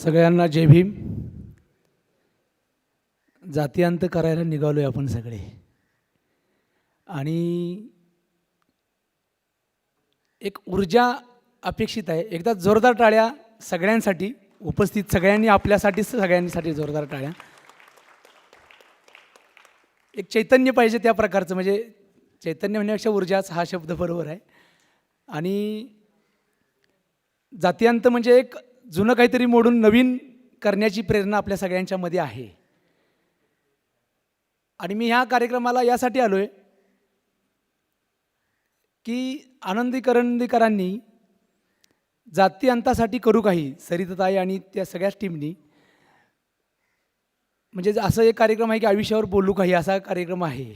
सगळ्यांना जय भीम. जातीयांत करायला निघालो आहे आपण सगळे. आणि एक ऊर्जा अपेक्षित आहे. एकदा जोरदार टाळ्या सगळ्यांसाठी उपस्थित सगळ्यांनी आपल्यासाठी सगळ्यांसाठी जोरदार टाळ्या. एक चैतन्य पाहिजे त्या प्रकारचं म्हणजे चैतन्य म्हणण्यापेक्षा ऊर्जाच हा शब्द बरोबर आहे. आणि जातीयांत म्हणजे एक जुनं काहीतरी मोडून नवीन करण्याची प्रेरणा आपल्या सगळ्यांच्यामध्ये आहे. आणि मी ह्या कार्यक्रमाला यासाठी आलो आहे की आनंदी करंदीकरांनी जाती अंतासाठी करू काही सरितताई आणि त्या सगळ्याच टीमनी म्हणजे असं एक कार्यक्रम आहे की आयुष्यावर बोलू काही असा कार्यक्रम आहे.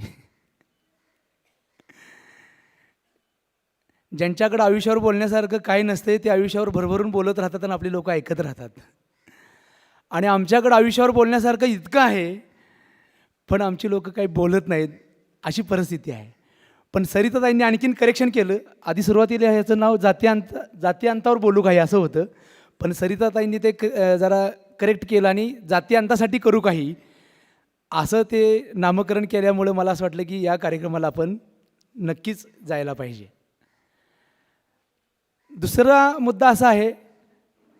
ज्यांच्याकडं आयुष्यावर बोलण्यासारखं काही नसते ते आयुष्यावर भरभरून बोलत राहतात आणि आपली लोक ऐकत राहतात. आणि आमच्याकडं आयुष्यावर बोलण्यासारखं इतकं आहे पण आमची लोक काही बोलत नाहीत अशी परिस्थिती आहे. पण सरिताताईंनी आणखीन करेक्शन केलं. आधी सुरुवातीला ह्याचं नाव जातीअंत जातीअंतावर बोलू काही असं होतं. पण सरिताताईंनी ते क जरा करेक्ट केलं आणि जातीअंतासाठी करू काही. असं ते नामकरण केल्यामुळं मला असं वाटलं की या कार्यक्रमाला आपण नक्कीच जायला पाहिजे. दुसरा मुद्दा असा आहे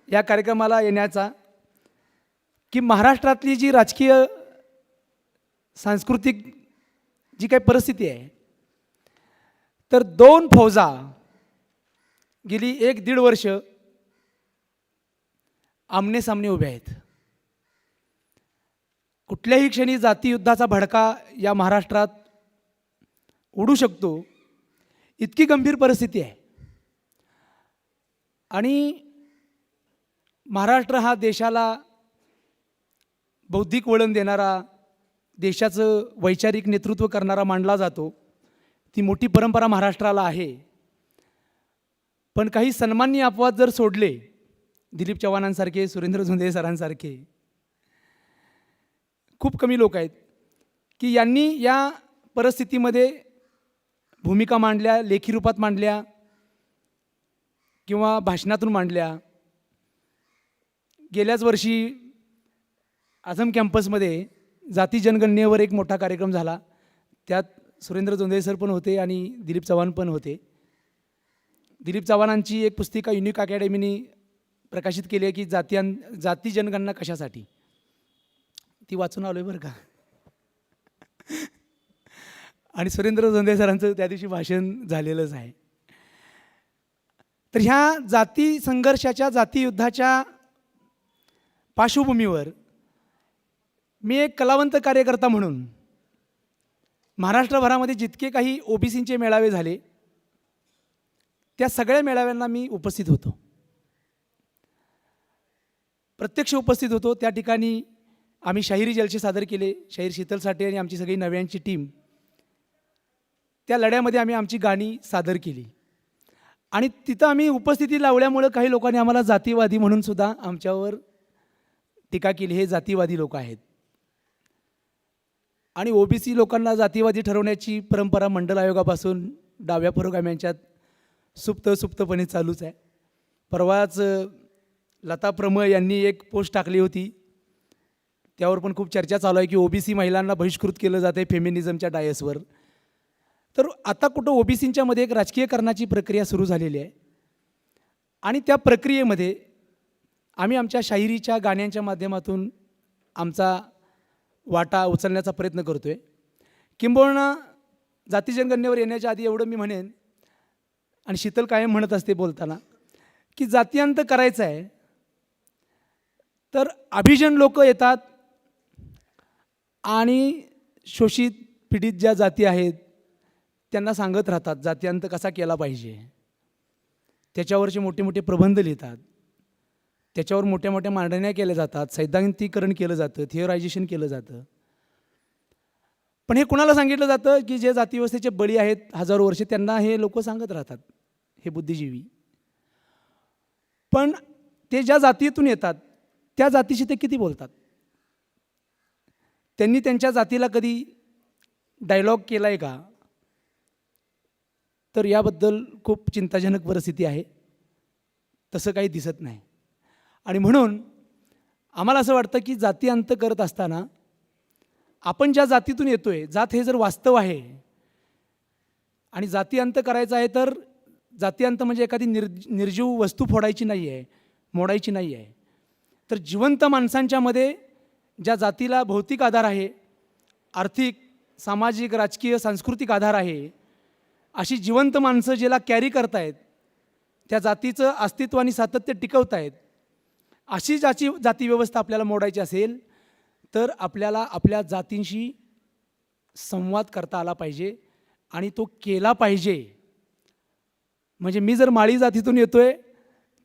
या कार्यक्रमाला येण्याचा की महाराष्ट्रातली जी राजकीय सांस्कृतिक जी काही परिस्थिती आहे तर दोन फौजा गेली एक दीड वर्ष आमने सामने उभे आहेत. कुठल्याही क्षणी जातीयुद्धाचा भडका या महाराष्ट्रात उडू शकतो इतकी गंभीर परिस्थिती आहे. आणि महाराष्ट्र हा देशाला बौद्धिक वळण देणारा देशाचं वैचारिक नेतृत्व करणारा मानला जातो. ती मोठी परंपरा महाराष्ट्राला आहे. पण काही सन्मान्य अपवाद जर सोडले दिलीप चव्हाणांसारखे सुरेंद्र झुंदे सरांसारखे खूप कमी लोक आहेत की यांनी या परिस्थितीमध्ये भूमिका मांडल्या लेखी रूपात मांडल्या किंवा भाषणातून मांडल्या. गेल्याच वर्षी आझम कॅम्पसमध्ये जाती जनगणनेवर एक मोठा कार्यक्रम झाला. त्यात सुरेंद्र जोंधळे सर पण होते आणि दिलीप चव्हाण पण होते. दिलीप चव्हाणांची एक पुस्तिका युनिक अकॅडमीनी प्रकाशित केली आहे की जातीयां जाती जनगणना कशासाठी? ती वाचून आलो आहे बरं का? आणि सुरेंद्र जोंधळे सरांचं त्या दिवशी भाषण झालेलंच आहे. तर ह्या जाती संघर्षाच्या जातीयुद्धाच्या पार्श्वभूमीवर मी एक कलावंत कार्यकर्ता म्हणून महाराष्ट्रभरामध्ये जितके काही ओबीसींचे मेळावे झाले त्या सगळ्या मेळाव्यांना मी उपस्थित होतो. प्रत्यक्ष उपस्थित होतो. त्या ठिकाणी आम्ही शाहिरी जलसे सादर केले. शाहीर शीतल साठे आणि आमची सगळी नव्यांची टीम. त्या लढ्यामध्ये आम्ही आमची गाणी सादर केली. आणि तिथं आम्ही उपस्थिती लावल्यामुळं काही लोकांनी आम्हाला जातीवादी म्हणून सुद्धा आमच्यावर टीका केली. हे जातीवादी लोक आहेत. आणि ओबीसी लोकांना जातीवादी ठरवण्याची परंपरा मंडल आयोगापासून डाव्या पुरोगाम्यांच्यात सुप्त सुप्तपणे चालूच आहे. परवाच लता प्रमय यांनी एक पोस्ट टाकली होती. त्यावर पण खूप चर्चा चालू आहे की ओबीसी महिलांना बहिष्कृत केलं जाते आहे फेमिनिझमच्या डायसवर. तर आता कुठं ओबीसींच्यामध्ये एक राजकीयकरणाची प्रक्रिया सुरू झालेली आहे. आणि त्या प्रक्रियेमध्ये आम्ही आमच्या शाहिरीच्या गाण्यांच्या माध्यमातून आमचा वाटा उचलण्याचा प्रयत्न करतो आहे किंबहुना जातीजनगणनेवर येण्याच्या आधी एवढं मी म्हणेन आणि शीतल कायम म्हणत असते बोलताना की जातीयांत करायचं आहे तर अभिजन लोक येतात आणि शोषित पीडित ज्या जाती आहेत त्यांना सांगत राहतात जात्यांत कसा केला पाहिजे? त्याच्यावरचे मोठे मोठे प्रबंध लिहितात. त्याच्यावर मोठ्या मोठ्या मांडण्या केल्या जातात सैद्धांतिकरण केलं जातं थिअरायझेशन केलं जातं. पण हे कुणाला सांगितलं जातं की जे जातीव्यवस्थेचे बळी आहेत हजारो वर्षे त्यांना हे लोक सांगत राहतात हे बुद्धिजीवी? पण ते ज्या जातीतून येतात त्या जातीशी ते किती बोलतात? त्यांनी त्यांच्या जातीला कधी डायलॉग केला आहे का? तर याबद्दल खूप चिंताजनक परिस्थिती आहे. तसं काही दिसत नाही. आणि म्हणून आम्हाला असं वाटतं की जाती अंत करत असताना आपण ज्या जातीतून येतो आहे जात हे जर वास्तव आहे आणि जाती अंत करायचं आहे तर जाती अंत म्हणजे एखादी निर् निर्जीव वस्तू फोडायची नाही आहे मोडायची नाही आहे तर जिवंत माणसांच्यामध्ये ज्या जातीला भौतिक आधार आहे आर्थिक सामाजिक राजकीय सांस्कृतिक आधार आहे अशी जिवंत माणसं ज्याला कॅरी करतायत त्या जातीचं अस्तित्व आणि सातत्य टिकवतायत अशी ज्याची जाती व्यवस्था आपल्याला मोडायची असेल तर आपल्याला आपल्या जातींशी संवाद करता आला पाहिजे आणि तो केला पाहिजे. म्हणजे मी जर माळी जातीतून येतो आहे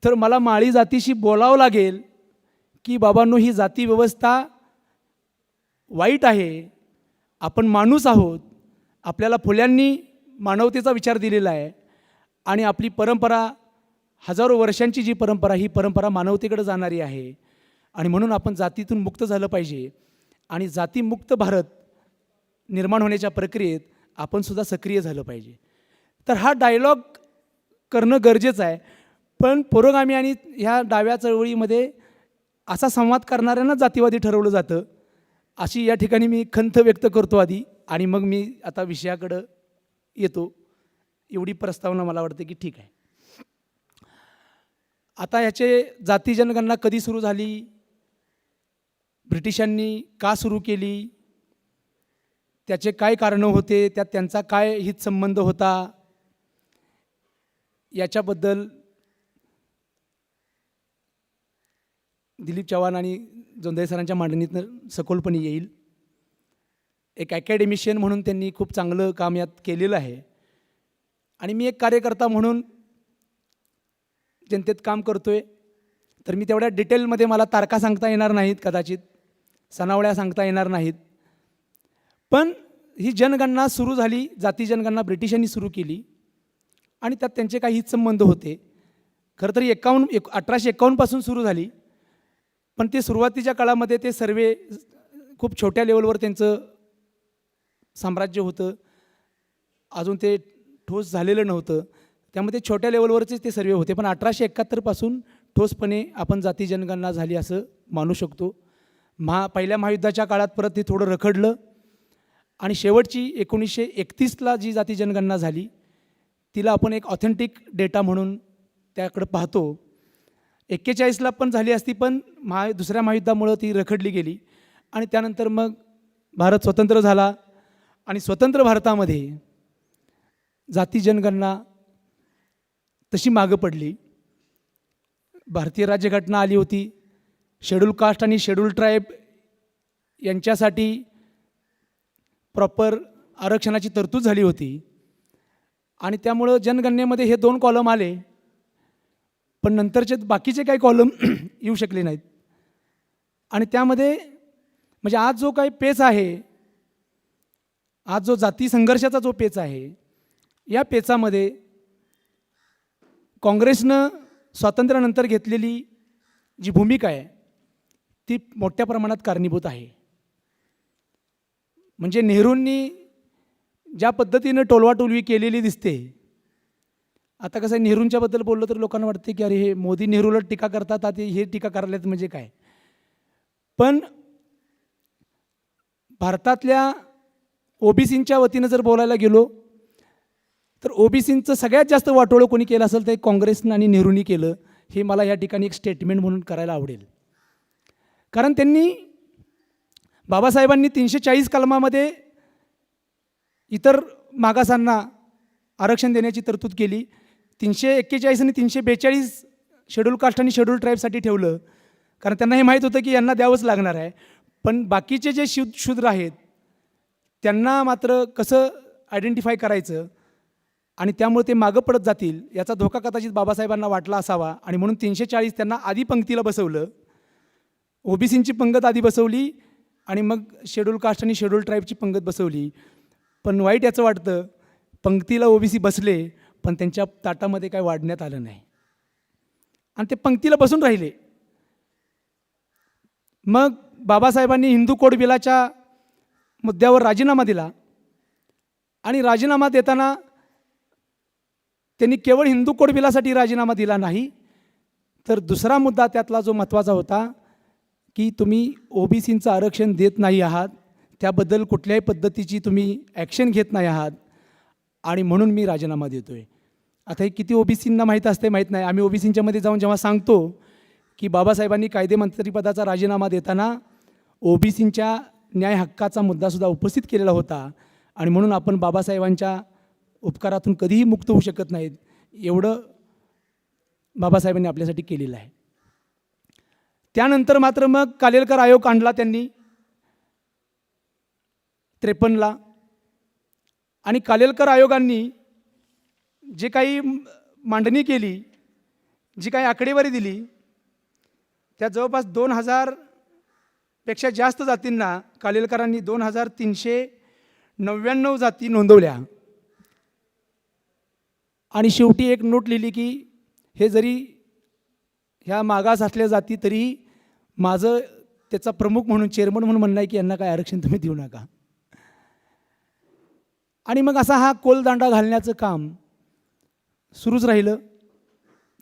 तर मला माळी जातीशी बोलावं लागेल की बाबांनो ही जाती व्यवस्था वाईट आहे आपण माणूस आहोत आपल्याला फुल्यांनी मानवतेचा विचार दिलेला आहे आणि आपली परंपरा हजारो वर्षांची जी परंपरा ही परंपरा मानवतेकडे जाणारी आहे. आणि म्हणून आपण जातीतून मुक्त झालं पाहिजे. आणि जातीमुक्त भारत निर्माण होण्याच्या प्रक्रियेत आपण सुद्धा सक्रिय झालं पाहिजे. तर हा डायलॉग करणं गरजेचं आहे. पण पुरोगामी आणि ह्या डाव्या चळवळीमध्ये असा संवाद करणाऱ्यांना जातीवादी ठरवलं जातं. अशी या ठिकाणी मी खंत व्यक्त करतो आधी. आणि मग मी आता विषयाकडं येतो. एवढी प्रस्तावना मला वाटते की ठीक आहे. आता ह्याचे जाती जनगणना कधी सुरू झाली? ब्रिटिशांनी का सुरू केली? त्याचे काय कारणं होते? त्यात त्यांचा काय हितसंबंध होता? याच्याबद्दल दिलीप चव्हाण आणि जोंधळे सरांच्या मांडणीतनं सखोलपणे येईल. एक ॲकॅडमिशियन म्हणून त्यांनी खूप चांगलं काम यात केलेलं आहे. आणि मी एक कार्यकर्ता म्हणून जनतेत काम करतो आहे तर मी तेवढ्या डिटेलमध्ये मला तारखा सांगता येणार नाहीत कदाचित. सणावळ्या सांगता येणार नाहीत. पण ही जनगणना सुरू झाली जाती जनगणना ब्रिटिशांनी सुरू केली. आणि त्यात त्यांचे काही संबंध होते. खरं तर एकावन्न एक अठराशे एकावन्नपासून सुरू झाली. पण ते सुरुवातीच्या काळामध्ये ते सर्वे खूप छोट्या लेवलवर त्यांचं साम्राज्य होतं. अजून ते ठोस झालेलं नव्हतं. त्यामध्ये छोट्या लेवलवरचेच ते सर्वे होते. पण अठराशे एकाहत्तरपासून ठोसपणे आपण जाती जनगणना झाली असं मानू शकतो. महा पहिल्या महायुद्धाच्या काळात परत ते थोडं रखडलं. आणि शेवटची एकोणीसशे एकतीसला जी जाती जनगणना झाली तिला आपण एक ऑथेंटिक डेटा म्हणून त्याकडं पाहतो. एक्केचाळीसला पण झाली असती पण महा दुसऱ्या महायुद्धामुळं ती रखडली गेली. आणि त्यानंतर मग भारत स्वतंत्र झाला. आणि स्वतंत्र भारतामध्ये जाती जनगणना तशी मागं पडली. भारतीय राज्यघटना आली होती. शेड्यूल कास्ट आणि शेड्यूल ट्राईब यांच्यासाठी प्रॉपर आरक्षणाची तरतूद झाली होती. आणि त्यामुळं जनगणनेमध्ये हे दोन कॉलम आले. पण नंतरचे बाकीचे काही कॉलम येऊ शकले नाहीत. आणि त्यामध्ये म्हणजे आज जो काही पेच आहे आज जो जाती संघर्षाचा जो पेच आहे या पेचामध्ये काँग्रेसनं स्वातंत्र्यानंतर घेतलेली जी भूमिका आहे ती मोठ्या प्रमाणात कारणीभूत आहे. म्हणजे नेहरूंनी ज्या पद्धतीनं टोलवाटोलवी केलेली दिसते आता कसं आहे नेहरूंच्याबद्दल बोललं तर लोकांना वाटते की अरे हे मोदी नेहरूला टीका करतात आता हे टीका करायलात म्हणजे काय? पण भारतातल्या ओबीसींच्या वतीनं जर बोलायला गेलो तर ओबीसींचं सगळ्यात जास्त वाटोळं कोणी केलं असेल ते काँग्रेसनं आणि नेहरूंनी केलं हे मला या ठिकाणी एक स्टेटमेंट म्हणून करायला आवडेल. कारण त्यांनी बाबासाहेबांनी तीनशे चाळीस कलमामध्ये इतर मागासांना आरक्षण देण्याची तरतूद केली. तीनशे एक्केचाळीस आणि तीनशे बेचाळीस शेड्यूल कास्ट आणि शेड्यूल ट्राईबसाठी ठेवलं. कारण त्यांना हे माहीत होतं की यांना द्यावंच लागणार आहे. पण बाकीचे जे शूद शूद्र आहेत त्यांना मात्र कसं आयडेंटिफाय करायचं आणि त्यामुळे ते मागं पडत जातील याचा धोका कदाचित बाबासाहेबांना वाटला असावा. आणि म्हणून तीनशे चाळीस त्यांना आधी पंक्तीला बसवलं. ओबीसींची पंगत आधी बसवली आणि मग शेड्यूल कास्ट आणि शेड्यूल ट्राईबची पंगत बसवली. पण वाईट याचं वाटतं पंक्तीला ओबीसी बसले पण त्यांच्या ताटामध्ये काय वाढण्यात आलं नाही. आणि ते पंक्तीला बसून राहिले. मग बाबासाहेबांनी हिंदू कोड बिलाच्या मुद्द्यावर राजीनामा दिला. आणि राजीनामा देताना त्यांनी केवळ हिंदू कोड बिलासाठी राजीनामा दिला नाही तर दुसरा मुद्दा त्यातला जो महत्त्वाचा होता की तुम्ही ओबीसींचं आरक्षण देत नाही आहात त्याबद्दल कुठल्याही पद्धतीची तुम्ही ॲक्शन घेत नाही आहात आणि म्हणून मी राजीनामा देतो आहे आता हे किती ओबीसींना माहीत असते माहीत नाही. आम्ही ओबीसींच्यामध्ये जाऊन जेव्हा सांगतो की बाबासाहेबांनी कायदेमंत्रीपदाचा राजीनामा देताना ओबीसींच्या न्याय हक्काचा मुद्दासुद्धा उपस्थित केलेला होता. आणि म्हणून आपण बाबासाहेबांच्या उपकारातून कधीही मुक्त होऊ शकत नाहीत एवढं बाबासाहेबांनी आपल्यासाठी केलेलं आहे. त्यानंतर मात्र मग कालेलकर आयोग आणला त्यांनी त्रेपन्नला. आणि कालेलकर आयोगांनी जे काही मांडणी केली जी काही आकडेवारी दिली त्या जवळपास दोन हजार पेक्षा जास्त जातींना कालेलकरांनी दोन हजार तीनशे नव्याण्णव जाती नोंदवल्या. आणि शेवटी एक नोट लिहिली की हे जरी ह्या मागास असल्या जाती तरी माझं त्याचा प्रमुख म्हणून चेअरमन म्हणून म्हणणं आहे की यांना काय आरक्षण तुम्ही देऊ नका. आणि मग असा हा कोलदांडा घालण्याचं काम सुरूच राहिलं.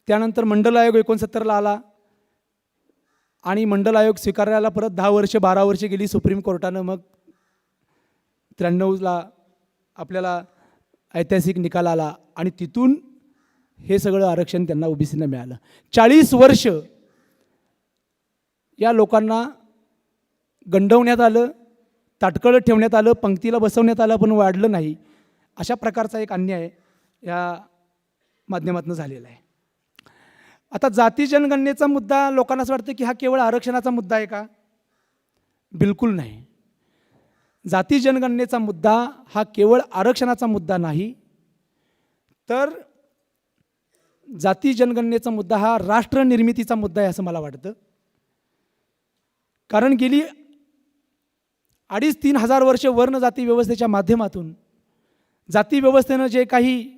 त्यानंतर मंडल आयोग एकोणसत्तरला आला. आणि मंडल आयोग स्वीकारायला परत दहा वर्ष बारा वर्ष गेली सुप्रीम कोर्टानं मग त्र्याण्णवला आपल्याला ऐतिहासिक निकाल आला आणि तिथून हे सगळं आरक्षण त्यांना ओबीसीना मिळालं. चाळीस वर्ष या लोकांना गंडवण्यात आलं ताटकळत ठेवण्यात आलं पंक्तीला बसवण्यात आलं पण वाढलं नाही अशा प्रकारचा एक अन्याय या माध्यमातून झालेला आहे. आता जाती जनगणनेचा मुद्दा लोकांना असं वाटतं की हा केवळ आरक्षणाचा मुद्दा आहे का? बिलकुल नाही. जाती जनगणनेचा मुद्दा हा केवळ आरक्षणाचा मुद्दा नाही. तर जाती जनगणनेचा मुद्दा हा राष्ट्र निर्मितीचा मुद्दा आहे असं मला वाटतं. कारण गेली अडीच तीन हजार वर्ष वर्ण जाती व्यवस्थेच्या माध्यमातून जाती व्यवस्थेनं जे काही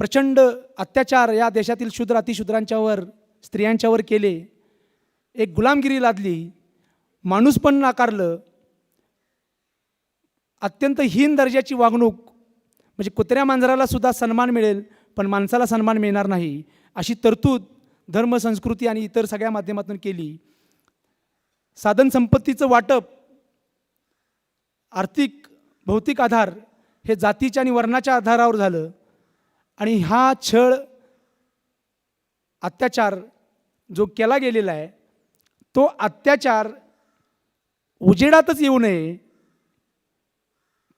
प्रचंड अत्याचार या देशातील शूद्र अतिशूद्रांच्यावर स्त्रियांच्यावर केले. एक गुलामगिरी लादली. माणूस पण नाकारलं. अत्यंत हीन दर्जाची वागणूक. म्हणजे कुत्र्या मांजराला सुद्धा सन्मान मिळेल पण माणसाला सन्मान मिळणार नाही. अशी तरतूद धर्म संस्कृती आणि इतर सगळ्या माध्यमातून केली. साधन संपत्तीचं वाटप आर्थिक भौतिक आधार हे जातीच्या आणि वर्णाच्या आधारावर झालं. आणि हा छळ अत्याचार जो केला गेलेला आहे तो अत्याचार उजेडातच येऊ नये.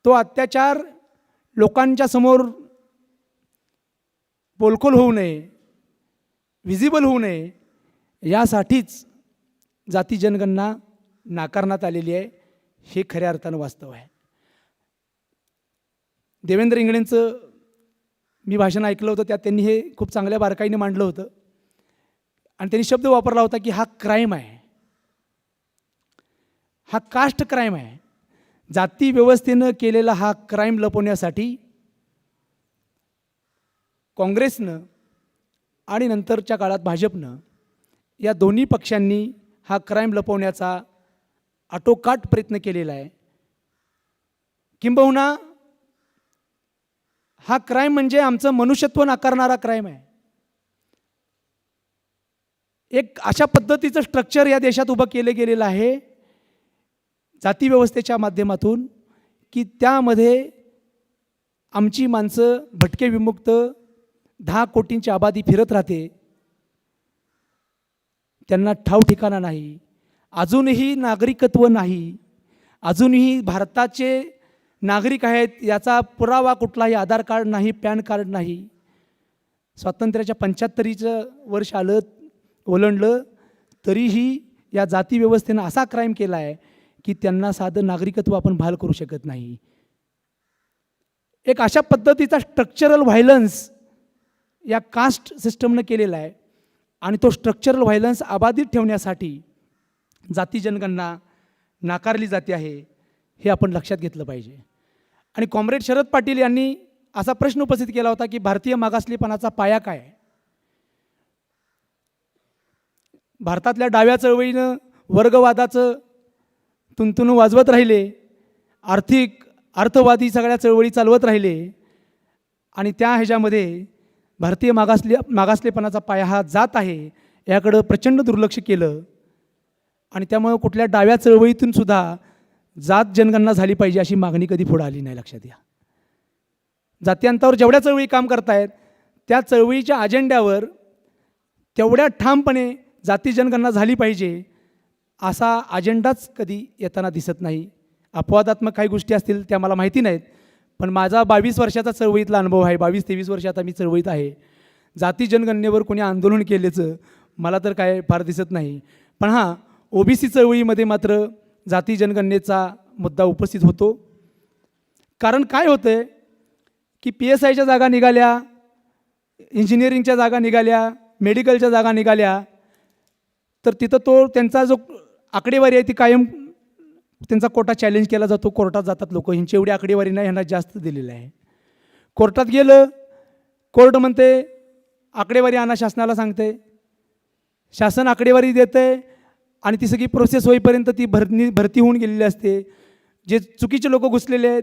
तो अत्याचार लोकांच्या समोर बोलकोल होऊ नये विजिबल होऊ नये यासाठीच जाती जनगणना नाकारण्यात आलेली आहे. हे खऱ्या अर्थानं वास्तव आहे. देवेंद्र इंगळेंचं मी भाषण ऐकलं होतं त्यात त्यांनी हे खूप चांगल्या बारकाईने मांडलं होतं. आणि त्यांनी शब्द वापरला होता की हा क्राईम आहे. हा कास्ट क्राईम आहे. जाती व्यवस्थेनं केलेला हा क्राईम लपवण्यासाठी काँग्रेसनं आणि नंतरच्या काळात भाजपनं या दोन्ही पक्षांनी हा क्राईम लपवण्याचा आटोकाट प्रयत्न केलेला आहे. किंबहुना हा क्राईम म्हणजे आमचं मनुष्यत्व नाकारणारा क्राईम आहे. एक अशा पद्धतीचं स्ट्रक्चर या देशात उभं केलं गेलेलं आहे जातीव्यवस्थेच्या माध्यमातून की त्यामध्ये आमची माणसं भटके विमुक्त दहा कोटींची आबादी फिरत राहते. त्यांना ठाव ठिकाणा नाही. अजूनही नागरिकत्व नाही. अजूनही भारताचे नागरिक आहेत याचा पुरावा कुठलाही आधार कार्ड नाही पॅन कार्ड नाही. स्वातंत्र्याच्या पंच्याहत्तरीचं वर्ष आलं ओलंडलं तरीही या जाती व्यवस्थेनं असा क्राईम केला आहे की त्यांना साधं नागरिकत्व आपण बहाल करू शकत नाही. एक अशा पद्धतीचा स्ट्रक्चरल व्हायलन्स या कास्ट सिस्टमनं केलेला आहे आणि तो स्ट्रक्चरल व्हायलन्स अबाधित ठेवण्यासाठी जाती जनगणना नाकारली जाते आहे हे आपण लक्षात घेतलं पाहिजे. आणि कॉम्रेड शरद पाटील यांनी असा प्रश्न उपस्थित केला होता की भारतीय मागासलेपणाचा पाया काय भारतातल्या डाव्या चळवळीनं वर्गवादाचं तुंतुन वाजवत राहिले आर्थिक अर्थवादी सगळ्या चळवळी चालवत राहिले आणि त्या ह्याच्यामध्ये भारतीय मागासले मागासलेपणाचा पाया हा जात आहे याकडं प्रचंड दुर्लक्ष केलं. आणि त्यामुळं कुठल्या डाव्या चळवळीतून सुद्धा जात जनगणना झाली पाहिजे अशी मागणी कधी पुढे आली नाही लक्षात घ्या. जात्यांतावर जेवढ्या चळवळी काम करतायत त्या चळवळीच्या अजेंड्यावर तेवढ्या ठामपणे जाती जनगणना झाली पाहिजे असा अजेंडाच कधी येताना दिसत नाही. अपवादात्मक काही गोष्टी असतील त्या मला माहिती नाहीत पण माझा बावीस वर्षाचा चळवळीतला अनुभव आहे बावीस तेवीस वर्ष आता मी चळवळीत आहे. जाती जनगणनेवर कोणी आंदोलन केल्याचं मला तर काय फार दिसत नाही. पण हां ओबीसी चळवळीमध्ये मात्र जाती जनगणनेचा मुद्दा उपस्थित होतो. कारण काय होतं आहे की पी एस आयच्या जागा निघाल्या इंजिनिअरिंगच्या जागा निघाल्या मेडिकलच्या जागा निघाल्या तर तिथं तो त्यांचा जो आकडेवारी आहे ती कायम त्यांचा कोटा चॅलेंज केला जातो. कोर्टात जातात लोक. ह्यांची एवढी आकडेवारी नाही ह्यांना जास्त दिलेलं आहे. कोर्टात गेलं कोर्ट म्हणते आकडेवारी आणा शासनाला सांगते. शासन आकडेवारी देते आणि ती सगळी प्रोसेस होईपर्यंत ती भरती भरती होऊन गेलेली असते. जे चुकीचे लोक घुसलेले आहेत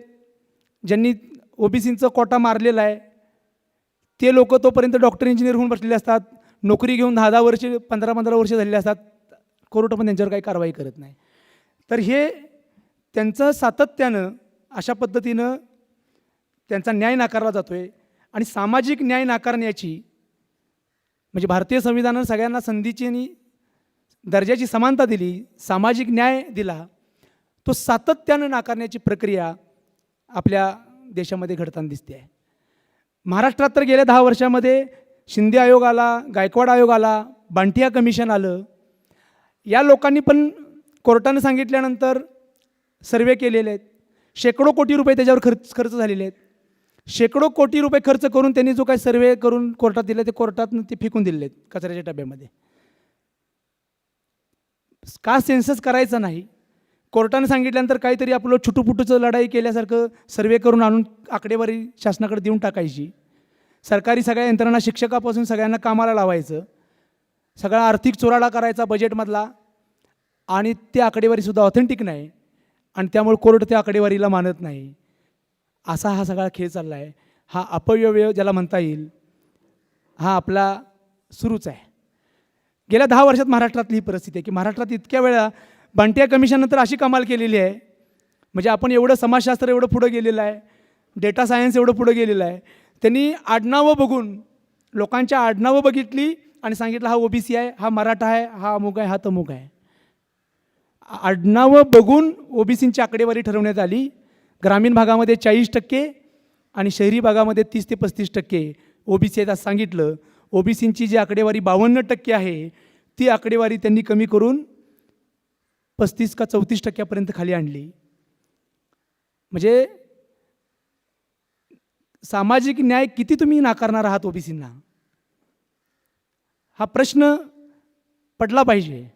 ज्यांनी ओबीसींचं कोटा मारलेला आहे ते लोक तोपर्यंत डॉक्टर इंजिनियर होऊन बसलेले असतात. नोकरी घेऊन दहा दहा वर्षे पंधरा पंधरा वर्ष झालेले असतात. कोर्ट पण त्यांच्यावर काही कारवाई करत नाही. तर हे त्यांचं सातत्यानं अशा पद्धतीनं त्यांचा न्याय नाकारला जातो आहे आणि सामाजिक न्याय नाकारण्याची म्हणजे भारतीय संविधानानं सगळ्यांना संधीची आणि दर्जाची समानता दिली सामाजिक न्याय दिला तो सातत्यानं नाकारण्याची प्रक्रिया आपल्या देशामध्ये घडताना दिसते आहे. महाराष्ट्रात तर गेल्या दहा वर्षामध्ये शिंदे आयोग आला गायकवाड आयोग आला बांटिया कमिशन आलं. या लोकांनी पण कोर्टानं सांगितल्यानंतर सर्वे केलेले आहेत. शेकडो कोटी रुपये त्याच्यावर खर्च खर्च झालेले आहेत. शेकडो कोटी रुपये खर्च करून त्यांनी जो काही सर्वे करून कोर्टात दिले ते कोर्टात ते फेकून दिलेले आहेत कचऱ्याच्या डब्यामध्ये. का सेन्सस करायचा नाही? कोर्टाने सांगितल्यानंतर काहीतरी आपलं छुटूपुटूचं लढाई केल्यासारखं सर्वे करून आणून आकडेवारी शासनाकडे देऊन टाकायची. सरकारी सगळ्या यंत्रणा शिक्षकापासून सगळ्यांना कामाला लावायचं. सगळा आर्थिक चुराडा करायचा बजेटमधला आणि ते आकडेवारीसुद्धा ऑथेंटिक नाही. आणि त्यामुळे कोर्ट त्या आकडेवारीला मानत नाही. असा हा सगळा खेळ चालला आहे हा अपव्यय ज्याला म्हणता येईल हा आपला सुरूच आहे. गेल्या दहा वर्षात महाराष्ट्रातली ही परिस्थिती आहे की महाराष्ट्रात इतक्या वेळा बांटिया कमिशननंतर अशी कमाल केलेली आहे. म्हणजे आपण एवढं समाजशास्त्र एवढं पुढं गेलेलं आहे डेटा सायन्स एवढं पुढं गेलेलं आहे. त्यांनी आडनावं बघून लोकांच्या आडनावं बघितली आणि सांगितलं हा ओबीसी आहे हा मराठा आहे हा अमुक आहे हा तमुक आहे. आडनावं बघून ओबीसींची आकडेवारी ठरवण्यात आली. ग्रामीण भागामध्ये चाळीस टक्के आणि शहरी भागामध्ये तीस ते पस्तीस टक्के ओबीसी आहेत असं सांगितलं. ओबीसींची जी आकडेवारी बावन्न टक्के आहे ती आकडेवारी त्यांनी कमी करून पस्तीस का चौतीस टक्क्यापर्यंत खाली आणली. म्हणजे सामाजिक न्याय किती तुम्ही नाकारणार आहात ओबीसींना? हा प्रश्न पडला पाहिजे.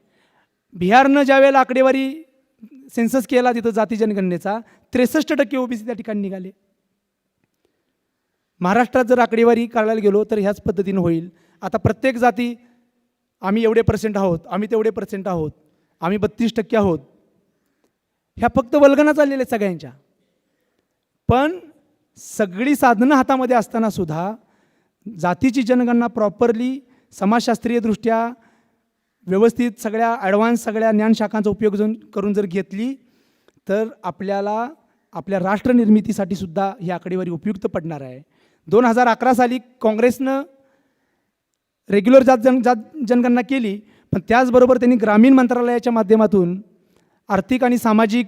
बिहारनं ज्या वेळेला आकडेवारी सेन्सस केला तिथं जाती जनगणनेचा त्रेसष्ट टक्के ओबीसी त्या ठिकाणी निघाले. महाराष्ट्रात जर आकडेवारी काढायला गेलो तर ह्याच पद्धतीनं होईल. आता प्रत्येक जाती आम्ही एवढे पर्सेंट आहोत आम्ही तेवढे पर्सेंट आहोत आम्ही बत्तीस टक्के आहोत. ह्या फक्त वल्गना चाललेल्या आहेत सगळ्यांच्या. पण सगळी साधनं हातामध्ये असताना सुद्धा जातीची जनगणना प्रॉपरली समाजशास्त्रीयदृष्ट्या व्यवस्थित सगळ्या ॲडव्हान्स सगळ्या ज्ञानशाखांचा उपयोग जर करून जर घेतली तर आपल्याला आपल्या राष्ट्रनिर्मितीसाठी सुद्धा ही आकडेवारी उपयुक्त पडणार आहे. दोन हजार अकरा साली काँग्रेसनं रेग्युलर जात जन जात जनगणना केली पण त्याचबरोबर त्यांनी ग्रामीण मंत्रालयाच्या माध्यमातून आर्थिक आणि सामाजिक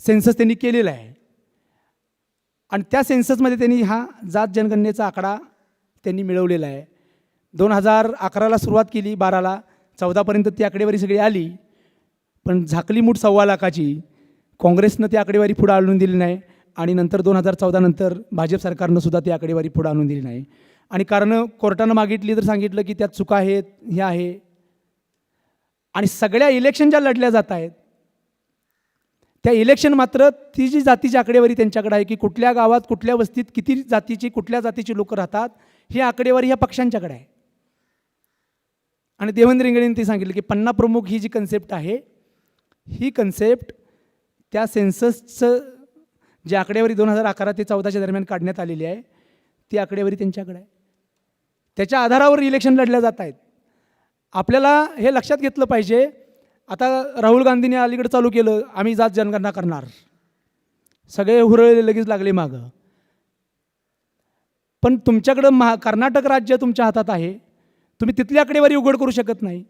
सेन्सस त्यांनी केलेला आहे. आणि त्या सेन्ससमध्ये त्यांनी हा जात जनगणनेचा आकडा त्यांनी मिळवलेला आहे. दोन हजार अकराला सुरुवात केली बाराला चौदापर्यंत ती आकडेवारी सगळी आली पण झाकली मूठ सव्वा लाखाची. काँग्रेसनं ती आकडेवारी पुढं आणून दिली नाही. आणि नंतर दोन हजार चौदानंतर भाजप सरकारनं सुद्धा ती आकडेवारी पुढं आणून दिली नाही. आणि कारणं कोर्टानं मागितली तर सांगितलं की त्यात चुका आहेत हे आहे. आणि सगळ्या इलेक्शन ज्या लढल्या जात आहेत त्या इलेक्शन मात्र ती जी जातीची आकडेवारी त्यांच्याकडे आहे की कुठल्या गावात कुठल्या वस्तीत किती जातीची कुठल्या जातीची लोकं राहतात ही आकडेवारी ह्या पक्षांच्याकडे आहे. आणि देवेंद्र इंगळेंनी ते सांगितलं की पन्ना प्रमुख ही जी कन्सेप्ट आहे ही कन्सेप्ट त्या सेन्ससचं जी आकडेवारी दोन हजार अकरा ते चौदाच्या दरम्यान काढण्यात आलेली आहे ती आकडेवारी त्यांच्याकडे आहे. त्याच्या आधारावर इलेक्शन लढल्या जात आहेत. आपल्याला हे लक्षात घेतलं पाहिजे आता राहुल गांधींनी अलीकडे चालू केलं आम्ही जात जनगणना करणार. सगळे हुरळले लगेच लागले मागं. पण तुमच्याकडं महा कर्नाटक राज्य तुमच्या हातात आहे. तुम्ही तिथली आकडेवारी उघड करू शकत नाही.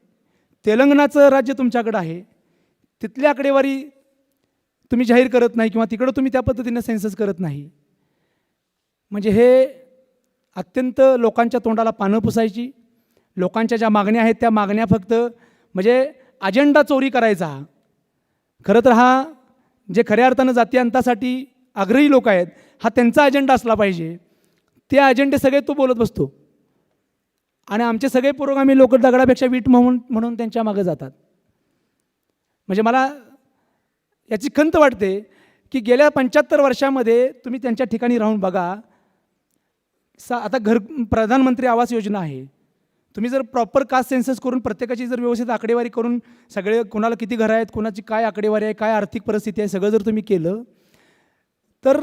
तेलंगणाचं राज्य तुमच्याकडं आहे. तिथली आकडेवारी तुम्ही जाहीर करत नाही किंवा तिकडं तुम्ही त्या पद्धतीनं सेन्सस करत नाही. म्हणजे हे अत्यंत लोकांच्या तोंडाला पानं पुसायची. लोकांच्या ज्या मागण्या आहेत त्या मागण्या फक्त म्हणजे अजेंडा चोरी करायचा. खरं तर हा जे खऱ्या अर्थानं जाती अंतासाठी आग्रही लोक आहेत हा त्यांचा अजेंडा असला पाहिजे. ते अजेंडे सगळे तो बोलत बसतो. आणि आमचे सगळे पुरोगामी लोक दगडापेक्षा वीट म्हणून म्हणून त्यांच्या मागे जातात. म्हणजे मला याची खंत वाटते की गेल्या पंच्याहत्तर वर्षामध्ये तुम्ही त्यांच्या ठिकाणी राहून बघा. सा आता घर प्रधानमंत्री आवास योजना आहे. तुम्ही जर प्रॉपर कास्ट सेन्सस करून प्रत्येकाची जर व्यवस्थित आकडेवारी करून सगळे कोणाला किती घरं आहेत कोणाची काय आकडेवारी आहे काय आर्थिक परिस्थिती आहे सगळं जर तुम्ही केलं तर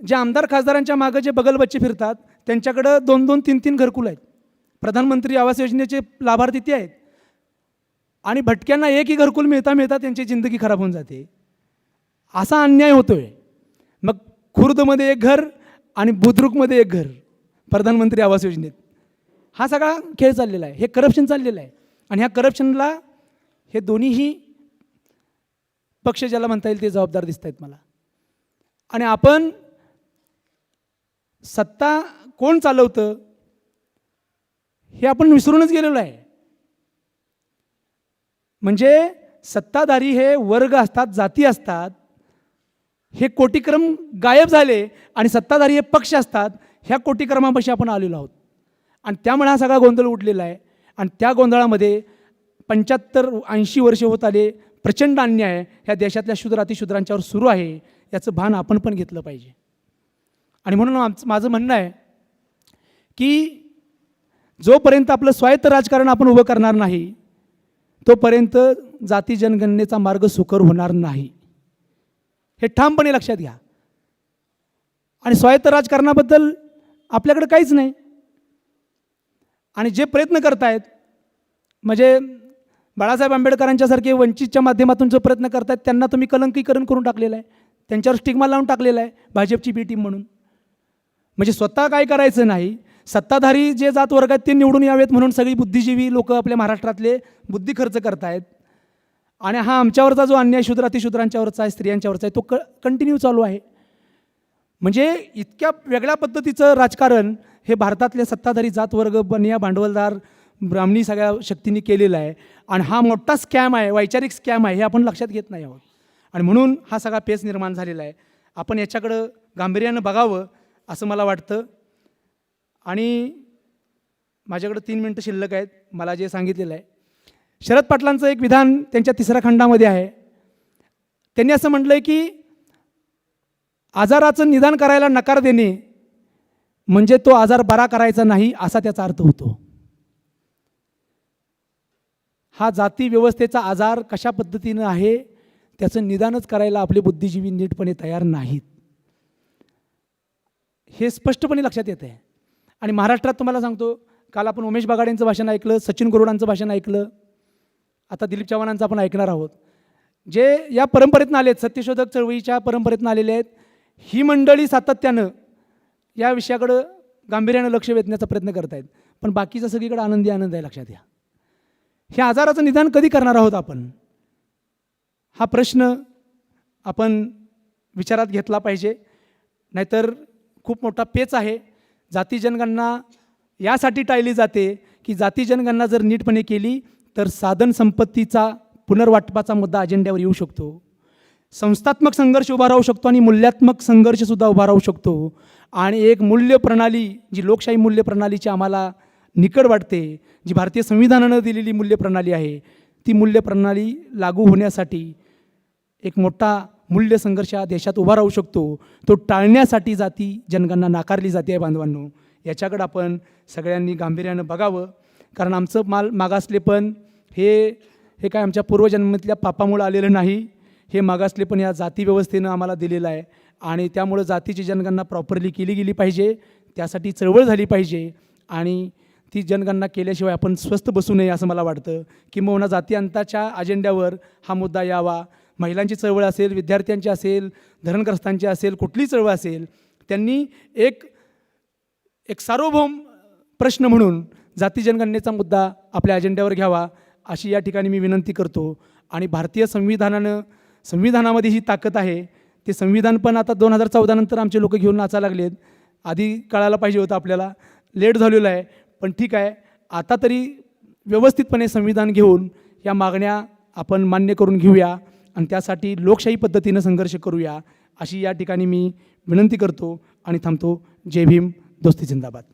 जे आमदार खासदारांच्या मागं जे बगलबच्चे फिरतात त्यांच्याकडं दोन दोन तीन तीन घरकुल आहेत. प्रधानमंत्री आवास योजनेचे लाभार्थी ते आहेत. आणि भटक्यांना एकही घरकुल मिळता मिळता त्यांची जिंदगी खराब होऊन जाते. असा अन्याय होतो आहे मग खुर्दमध्ये एक घर आणि बुद्रुकमध्ये एक घर प्रधानमंत्री आवास योजनेत. हा सगळा खेळ चाललेला आहे. हे करप्शन चाललेलं आहे. आणि ह्या करप्शनला हे दोन्हीही पक्ष ज्याला म्हणता येईल ते जबाबदार दिसत आहेत मला. आणि आपण सत्ता कोण चालवतं हे आपण विसरूनच गेलेलो आहे. म्हणजे सत्ताधारी हे वर्ग असतात जाती असतात हे कोटीक्रम गायब झाले आणि सत्ताधारी हे पक्ष असतात ह्या कोटीक्रमापाशी आपण आलेलो आहोत. आणि त्यामुळे हा सगळा गोंधळ उठलेला आहे. आणि त्या गोंधळामध्ये पंच्याहत्तर ऐंशी वर्षे होत आले प्रचंड अन्याय ह्या देशातल्या शूद्र अतिशूद्रांच्यावर सुरू आहे याचं भान आपण पण घेतलं पाहिजे. आणि म्हणून आमचं माझं म्हणणं आहे की जोपर्यंत आपलं स्वायत्त राजकारण आपण उभं करणार नाही तोपर्यंत जाती जनगणनेचा मार्ग सुकर होणार नाही. हे ठामपणे लक्षात घ्या. आणि स्वायत्त राजकारणाबद्दल आपल्याकडे काहीच नाही. आणि जे प्रयत्न करतायत म्हणजे बाळासाहेब आंबेडकरांच्यासारखे वंचितच्या माध्यमातून जो प्रयत्न करतायत त्यांना तुम्ही कलंकीकरण करून टाकलेलं आहे. त्यांच्यावर स्टिग्मा लावून टाकलेला आहे भाजपची बी टीम म्हणून. म्हणजे स्वतः काय करायचं नाही. सत्ताधारी जे जात वर्ग आहेत ते निवडून यावेत म्हणून सगळी बुद्धिजीवी लोक आपल्या महाराष्ट्रातले बुद्धी खर्च करतायत. आणि हा आमच्यावरचा जो अन्याय शूद्र अतिशूद्रांच्यावरचा आहे स्त्रियांच्यावरचा आहे तो क कंटिन्यू चालू आहे. म्हणजे इतक्या वेगळ्या पद्धतीचं राजकारण हे भारतातले सत्ताधारी जात वर्ग बनिया भांडवलदार ब्राह्मणी सगळ्या शक्तींनी केलेला आहे. आणि हा मोठा स्कॅम आहे वैचारिक स्कॅम आहे हे आपण लक्षात घेत नाही आहोत. आणि म्हणून हा सगळा पेच निर्माण झालेला आहे. आपण याच्याकडं गांभीर्यानं बघावं असं मला वाटतं. आणि माझ्याकडं तीन मिनटं शिल्लक आहेत. मला जे सांगितलेलं आहे शरद पाटलांचं एक विधान त्यांच्या तिसऱ्या खंडामध्ये आहे. त्यांनी असं म्हटलं आहे की आजाराचं निदान करायला नकार देणे म्हणजे तो आजार बरा करायचा नाही असा त्याचा अर्थ होतो. हा जाती व्यवस्थेचा आजार कशा पद्धतीनं आहे त्याचं निदानच करायला आपले बुद्धिजीवी नीटपणे तयार नाहीत. हे स्पष्टपणे लक्षात येत आहे आणि महाराष्ट्रात तुम्हाला सांगतो काल आपण उमेश बागाडेंचं भाषण ऐकलं सचिन गरुडांचं भाषण ऐकलं आता दिलीप चव्हाणांचं आपण ऐकणार आहोत. जे या परंपरेतनं आले आहेत सत्यशोधक चळवळीच्या परंपरेतनं आलेले आहेत ही मंडळी सातत्यानं या विषयाकडं गांभीर्यानं लक्ष वेधण्याचा प्रयत्न करत आहेत पण बाकीचं सगळीकडे आनंदी आनंद आहे लक्षात घ्या. ह्या आजाराचं निदान कधी करणार आहोत आपण? हा प्रश्न आपण विचारात घेतला पाहिजे. नाहीतर खूप मोठा पेच आहे. जाती जनगणना यासाठी टाळली जाते की जाती जनगणना जर नीटपणे केली तर साधन संपत्तीचा पुनर्वाटपाचा मुद्दा अजेंड्यावर येऊ शकतो. संस्थात्मक संघर्ष उभा राहू शकतो आणि मूल्यात्मक संघर्षसुद्धा उभा राहू शकतो. आणि एक मूल्य प्रणाली जी लोकशाही मूल्य प्रणालीची आम्हाला निकड वाटते जी भारतीय संविधानानं दिलेली मूल्य प्रणाली आहे ती मूल्य प्रणाली लागू होण्यासाठी एक मोठा मूल्य संघर्ष हा देशात उभा राहू शकतो. तो टाळण्यासाठी जाती जनगणना नाकारली जाते आहे बांधवांनो. याच्याकडं आपण सगळ्यांनी गांभीर्यानं बघावं. कारण आमचं माल मागासलेपण हे हे काय आमच्या पूर्वजन्मातल्या पापामुळं आलेलं नाही. हे मागासले पण या जाती व्यवस्थेनं आम्हाला दिलेलं आहे. आणि त्यामुळं जातीची जनगणना प्रॉपरली केली गेली पाहिजे. त्यासाठी चळवळ झाली पाहिजे. आणि ती जनगणना केल्याशिवाय आपण स्वस्थ बसू नये असं मला वाटतं. किंबहुना जातीअंताच्या अजेंड्यावर हा मुद्दा यावा. महिलांची चळवळ असेल विद्यार्थ्यांची असेल धरणग्रस्तांची असेल कुठली चळवळ असेल त्यांनी एक एक सार्वभौम प्रश्न म्हणून जाती जनगणनेचा मुद्दा आपल्या अजेंड्यावर घ्यावा. अशी या ठिकाणी मी विनंती करतो. आणि भारतीय संविधानानं संविधानामध्ये ही ताकद आहे ते संविधान पण आता दोन हजार चौदानंतर आमचे लोक घेऊन नाचायला लागलेत. आधी कळायला पाहिजे होतं आपल्याला. लेट झालेलं आहे पण ठीक आहे. आता तरी व्यवस्थितपणे संविधान घेऊन या मागण्या आपण मान्य करून घेऊया आणि त्यासाठी लोकशाही पद्धतीनं संघर्ष करूया अशी या ठिकाणी मी विनंती करतो आणि थांबतो. जय भीम दोस्ती जिंदाबाद.